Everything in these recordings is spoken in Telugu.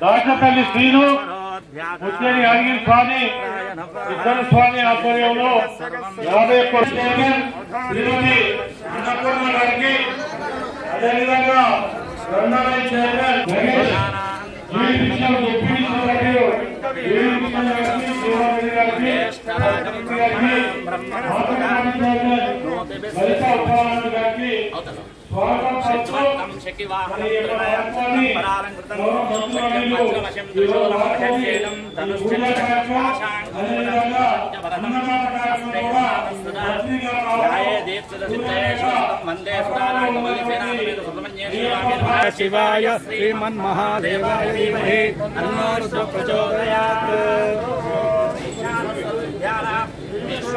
దాచపల్లి శ్రీను ముచ్చేరి యాదగిరి స్వామి ఇద్దరు స్వామి ఆధ్వర్యంలో యాభై ఒక్క చైర్మన్ శ్రీమతి అన్నపూర్ణ గారికి అదేవిధంగా రెండవ చైర్మన్ గారికి గారికి గారికి ఆంధ్రప్రదేశ్ చైర్మన్ లలిత ఉపాధ్యాయులు గారికి స్వాగతం పలుకుతూ మరి ఈ యొక్క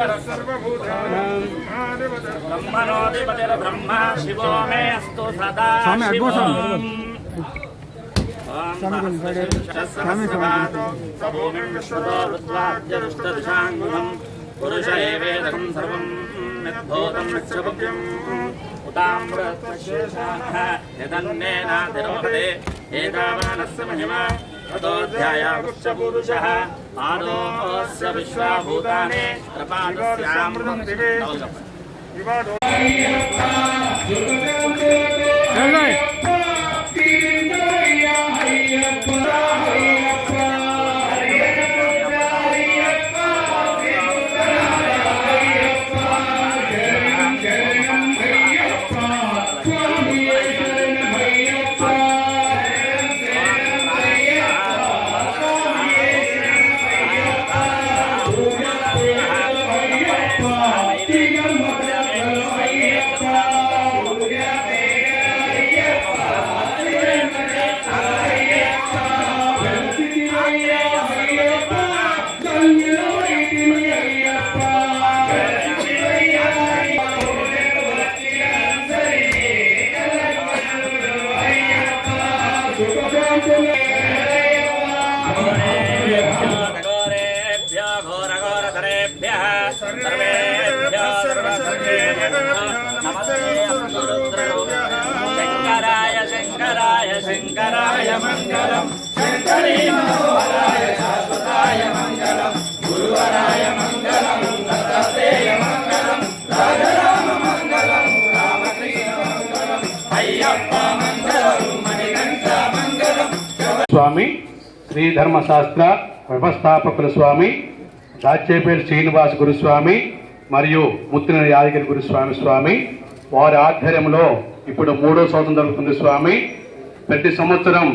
కార్యక్రమాన్ని గౌరవ మంత్రివర్యులు శ్రీరామ రాఘవయ్య పూజ కార్యక్రమం అదేవిధంగా అన్నదాన కార్యక్రమం కూడా పత్రికా శివాయ శ్రీమన్మహాదేవాయ ధీమహి తన్నో ప్రచోదయాత్ ఆరోహస్య విశ్వభూతాని కృపామృతం దివే చెన్నై శంకరాయ శంకరాయ శంకరాయ మంగళం శంకరీ మనోహరాయ శాశ్వతాయ మంగళం గురువరాయ స్వామి శ్రీ ధర్మశాస్త్ర వ్యవస్థాపకుల స్వామి దాచేపల్లి శ్రీనివాస్ గురుస్వామి మరియు ముత్తిన యాదగిరి గురుస్వామి స్వామి. వారి ఆధ్వర్యంలో ఇప్పుడు మూడో సంవత్సరం జరుగుతుంది స్వామి. ప్రతి సంవత్సరం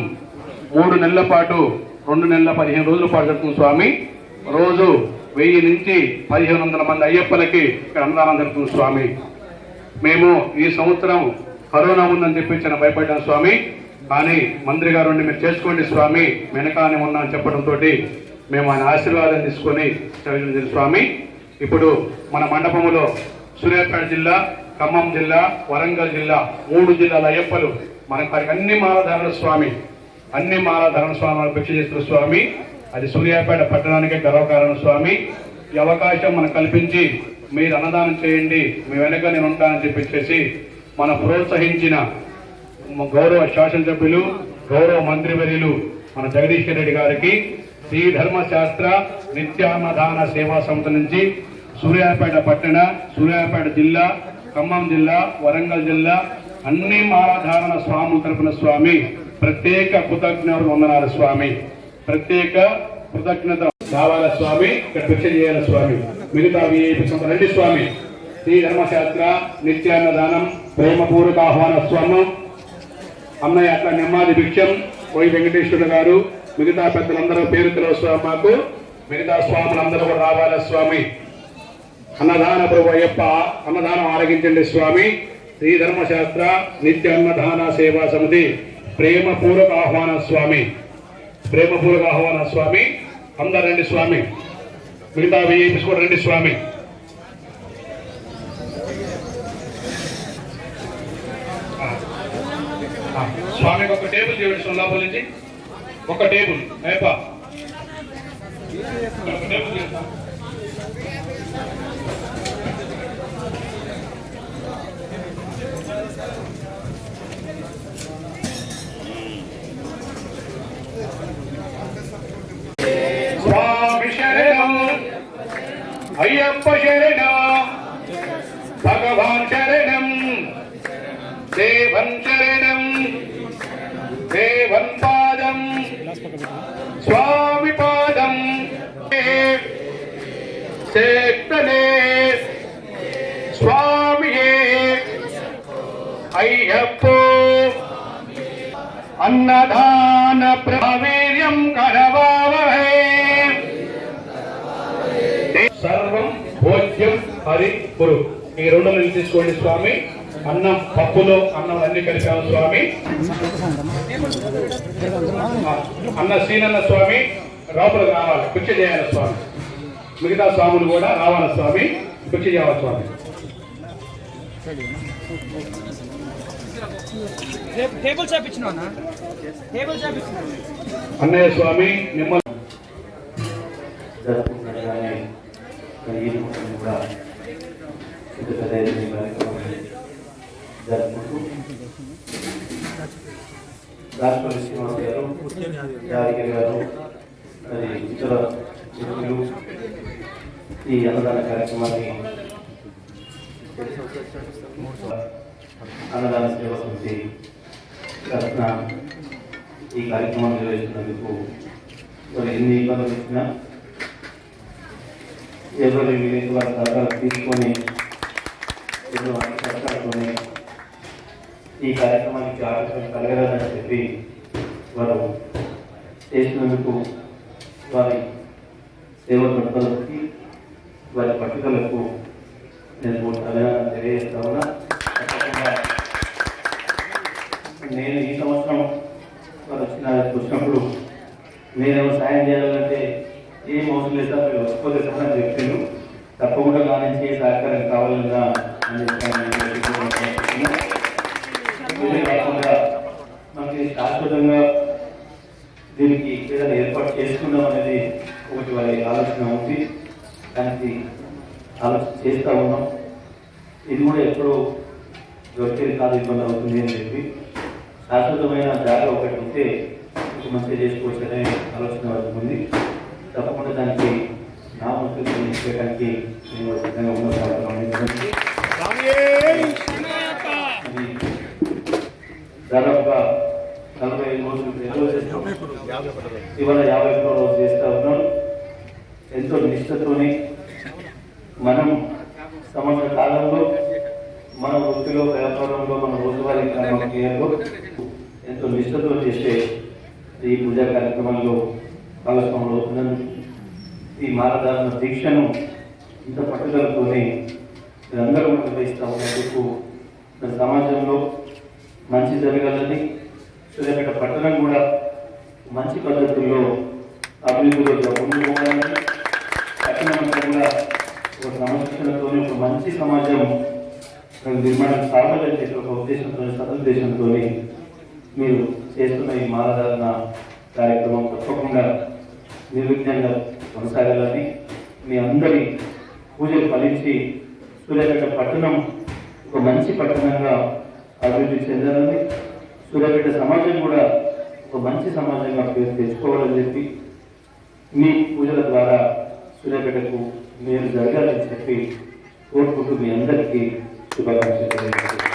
మూడు నెలల పాటు రెండు నెలల పదిహేను రోజుల పాటు జరుగుతుంది స్వామి. రోజు వెయ్యి నుంచి పదిహేను వందల మంది అయ్యప్పలకి ఇక్కడ అన్నదానం జరుగుతుంది స్వామి. మేము ఈ సంవత్సరం కరోనా ఉందని చెప్పి చాలా భయపడ్డాం స్వామి. కానీ మంత్రి గారు మీరు చేసుకోండి స్వామి. వెనకానే ఉన్నా అని చెప్పడంతో మేము ఆయన ఆశీర్వాదం తీసుకొని స్వామి. ఇప్పుడు మన మండపంలో సూర్యాపేట జిల్లా ఖమ్మం జిల్లా వరంగల్ జిల్లా మూడు జిల్లాల అయ్యప్పలు మన అన్ని మాలధారణ స్వామి. అన్ని మాలధారణ స్వామి భిక్ష చేస్తున్న స్వామి. అది సూర్యాపేట పట్టణానికే గర్వకారణ స్వామి. ఈ అవకాశం మనకు కల్పించి మీరు అన్నదానం చేయండి. మీ వెనక నేను ఉంటానని చెప్పేసి మన ప్రోత్సహించిన గౌరవ శాసనసభ్యులు గౌరవ మంత్రివర్యులు మన జగదీశ్వర రెడ్డి గారికి శ్రీ ధర్మశాస్త్ర నిత్యాన్నదాన సేవా సంస్థ నుంచి సూర్యాపేట పట్టణ సూర్యాపేట జిల్లా ఖమ్మం జిల్లా వరంగల్ జిల్లా అన్ని మాలాధారణ స్వాముల తరపున స్వామి ప్రత్యేక కృతజ్ఞత వందనాల స్వామి. ప్రత్యేక కృతజ్ఞత కావాల స్వామి ఇక్కడ భిక్ష స్వామి. మిగతా రండి స్వామి. శ్రీ ధర్మశాస్త్ర నిత్యాన్నదానం ప్రేమపూర్వక ఆహ్వాన స్వామి. అన్నయ్య అట్లా నెమ్మాది భిక్షం పోయి వెంకటేశ్వరుడు గారు మిగతా పెద్దలందరూ పేరు తెలియదు మాకు. మిగతా స్వాములందరూ కూడా రావాలి స్వామి. అన్నదాన ప్రభు అయ్యప్ప అన్నదానం ఆరగించండి స్వామి. శ్రీ ధర్మశాస్త్ర నిత్య అన్నదాన సేవా సమితి. ప్రేమపూర్వక ఆహ్వాన స్వామి. ప్రేమపూర్వక ఆహ్వాన స్వామి. అందరండి స్వామి. మిగతా విఐపీస్ కూడా రండి స్వామి. టేబుల్ చేయండి సొల్లాపల్లి నుంచి ఒక టేబుల్ మేపా టేబుల్ అయ్యప్ప శరణం. శక్తనే స్వామియే అయ్యప్పో. అన్నదాన ప్రవీర్యం కరవావహే. సర్వం భోజ్యం హరి గురు. ఈ రెండు నుంచి తీసుకోండి స్వామి. అన్నం పప్పులో అన్నం అన్ని కలిపాము స్వామి. అన్న సీనన్న స్వామి. లోపలికి రావాలి. కుర్చీ చేయాలి స్వామి. మిగతా స్వాములు కూడా రావాలి స్వామి. కుర్చీ చేయాలి స్వామి. టేబుల్ టేబుల్ అన్నయ్య స్వామి మిమ్మల్ని జరుపుకుంటూ రాష్ట్రపతి శ్రీనివాస్ గారు గారు మరి ఇతర వ్యక్తులు ఈ అన్నదాన కార్యక్రమాన్ని అన్నదాన సేవ సమితి తరఫున ఈ కార్యక్రమం నిర్వహిస్తున్నందుకు మరి ఎన్ని ఇబ్బందులు ఇచ్చినా ఎవరి వీలైతే వారి సహకారం తీసుకొని ఎన్నో సహకారంతోనే ఈ కార్యక్రమానికి ఆలోచన కలగరాదని చెప్పి వారు చేసినందుకు వారి సేవ పట్టుదలకి వారి పట్టుదలకు నేను తెలియజేస్తా ఉన్నా నేను ఈ సంవత్సరం వారు వచ్చిన వచ్చినప్పుడు నేను సాయం చేయాలంటే ఏం అవసరం లేదు సార్ మీరు వస్తువులు ఇస్తామని చెప్పాను తప్పకుండా నా నుంచి సహకారం కావాలన్నా అని చెప్పాను. మనకి శాశ్వతంగా ఏదైనా ఏర్పాటు చేసుకుందాం అనేది ఒకటి వారి ఆలోచన ఉంది. దానికి ఆలోచన చేస్తూ ఉన్నాం. ఇది కూడా ఎప్పుడో దొరికేది కాదు ఇబ్బంది అవుతుంది అని చెప్పి. శాశ్వతమైన జాగ ఒకటి ఉంటే ఒక మంచిగా చేసుకోవచ్చు అనే ఆలోచన ఉంది. తప్పకుండా దానికి నా వంతు చేయడానికి నేను సిద్ధంగా ఉన్న దాదాపుగా నలభై ఐదు రోజులు ఎన్నో చేస్తాం ఇవాళ యాభై ఒక్క రోజు చేస్తా ఉన్నాం. ఎంతో నిష్ఠతోని మనం సంవత్సర కాలంలో మన వృత్తిలో వ్యాపారంలో మన రోజువారీ క్రమంలో ఎంతో నిష్ఠతో చేసే ఈ పూజా కార్యక్రమంలో భాగస్వాములు అవుతున్నాను ఈ మాలధారణ దీక్షను ఇంత పట్టుదలతోనే అందరూ నిర్వహిస్తూ ఉన్నందుకు మన సమాజంలో మంచి జరగాలని సూర్యాపేట పట్టణం కూడా మంచి పద్ధతుల్లో అభివృద్ధిలో ముందుకు పోవాలని ఒక క్రమశిక్షణతో ఒక మంచి సమాజం నిర్మాణం కావాలని చేసే ఒక ఉద్దేశంతో సదుద్దేశంతో మీరు చేస్తున్న ఈ మాలధారణ కార్యక్రమం తప్పకుండా నిర్విఘ్నంగా కొనసాగాలని మీ అందరి పూజలు ఫలించి సూర్యాపేట పట్టణం ఒక మంచి పట్టణంగా అభివృద్ధి చెందాలని సూర్యాపేట సమాజం కూడా ఒక మంచి సమాజంగా పేరు తెచ్చుకోవాలని చెప్పి మీ పూజల ద్వారా సూర్యాపేటకు మీరు జరగాలని చెప్పి కోరుకుంటూ మీ అందరికీ శుభాకాంక్షలు